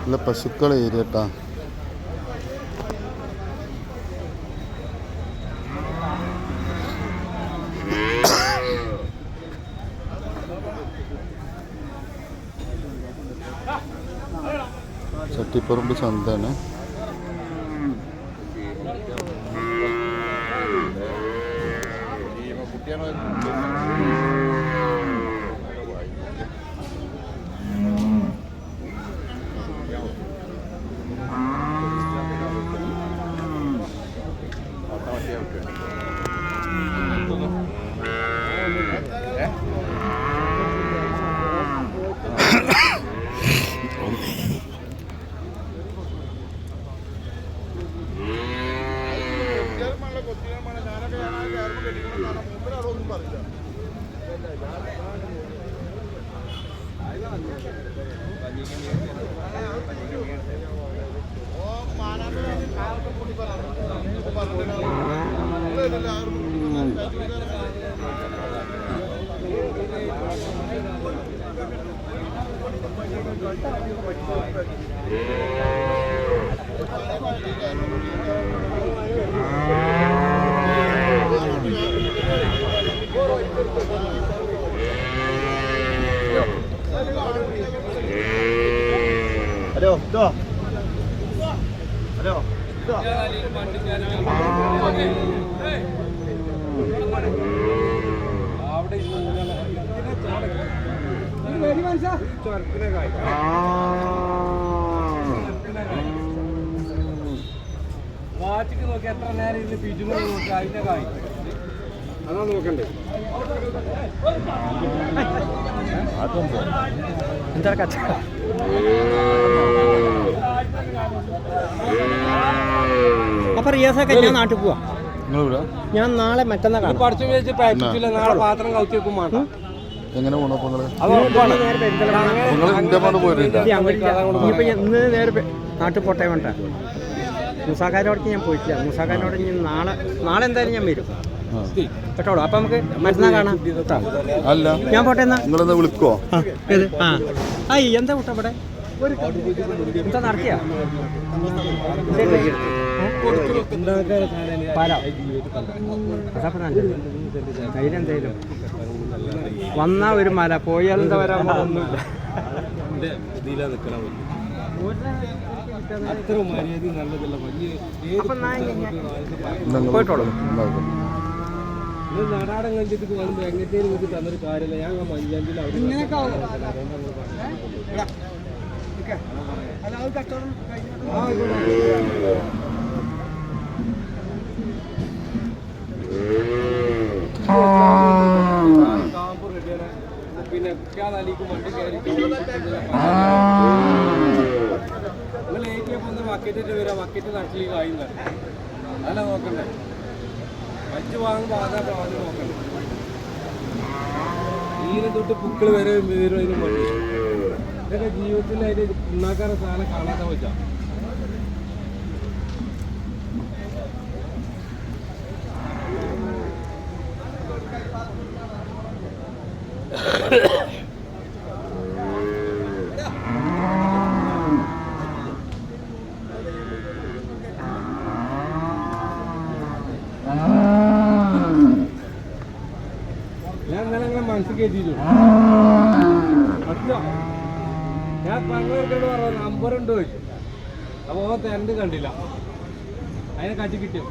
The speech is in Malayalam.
നല്ല പശുക്കൾ ഏരിയ കേട്ടാ ചട്ടിപ്പറമ്പ് ചന്തയാണ്. rolunu parça. Thank you. Hello ഇതോ ഹലോ ഇതോ വാച്ചിക്ക് നോക്കി എത്ര നേരം ഇരുന്ന് പിജുമോ നോക്കി അതിന്റെ കായ് അതാ നോക്കണ്ടേ എന്താ കച്ച അപ്പൊ റിയാസൊക്കെ ഞാൻ നാട്ടിൽ പോവാ. ഞാൻ നാളെ മറ്റന്നാ കാണാം. പഠിച്ചു വെച്ച് നാളെ പാത്രം കൗത്തി വെക്കും വേണ്ട. എങ്ങനെ പോണു നിങ്ങൾ? ഉറപ്പാണ്. നേരെ നിങ്ങൾ പോയിട്ടില്ല ഇന്ന് നാട്ടിൽ പോട്ടെ വേണ്ട. മൂസാക്കാരോടേക്ക് ഞാൻ പോയിട്ടില്ല. മൂസാക്കാരോട് ഇനി നാളെ നാളെ എന്തായാലും ഞാൻ വരും. കേട്ടോളൂ. അപ്പൊ നമുക്ക് മറ്റന്നാ കാണാം. അല്ല. ഞാൻ പോട്ടെ എന്നാ. നിങ്ങളെന്താ വിളിക്കോ ആ? എന്താ കൂട്ടാ ഇവിടെ നടത്തിയ ധൈര്യം എന്തേലും വന്നാ ഒരു മല പോയാൽ എന്താ വരാൻ പോകുന്നില്ല അത്ര മര്യാദ നല്ലതല്ല. വലിയ നാടാടൻ എങ്ങനത്തേലും തന്നൊരു കാര്യമില്ല ഞാൻ മഞ്ചാഞ്ചിൽ അവിടെ കാമ്പ് റെഡിയാണ് പിന്നെ കുട്ടിയാളിക്കും വണ്ടി കയറി നിങ്ങൾ ഏറ്റിയപ്പോൾ ഒന്ന് ബക്കറ്റിട്ട് വരാം. ബക്കറ്റ് നാട്ടിലേക്ക് ആയില്ല അല്ല നോക്കണ്ടേ? മജ്ജ് വാങ്ങുമ്പോൾ ആധാർ ആദ്യം നോക്കണ്ടേ? ഈനെ തൊട്ട് പുക്കൾ വരെ വരും അതിന് മതി ഇതൊക്കെ ജീവിതത്തിൽ അതിന് ഉണ്ടാക്കാൻ സാധനം കാണാത്ത പറ്റാം ഞാൻ ഇന്നലെ മനസ്സിൽ കയറ്റിയിട്ടു സത്യം. ഞാൻ പങ്കുവെക്കോട് പറഞ്ഞു നമ്പർ ഉണ്ട് ചോദിച്ചു. അപ്പോൾ ഓ തെരണ്ട് കണ്ടില്ല. അതിനെ കാട്ടി കിട്ടിയോ?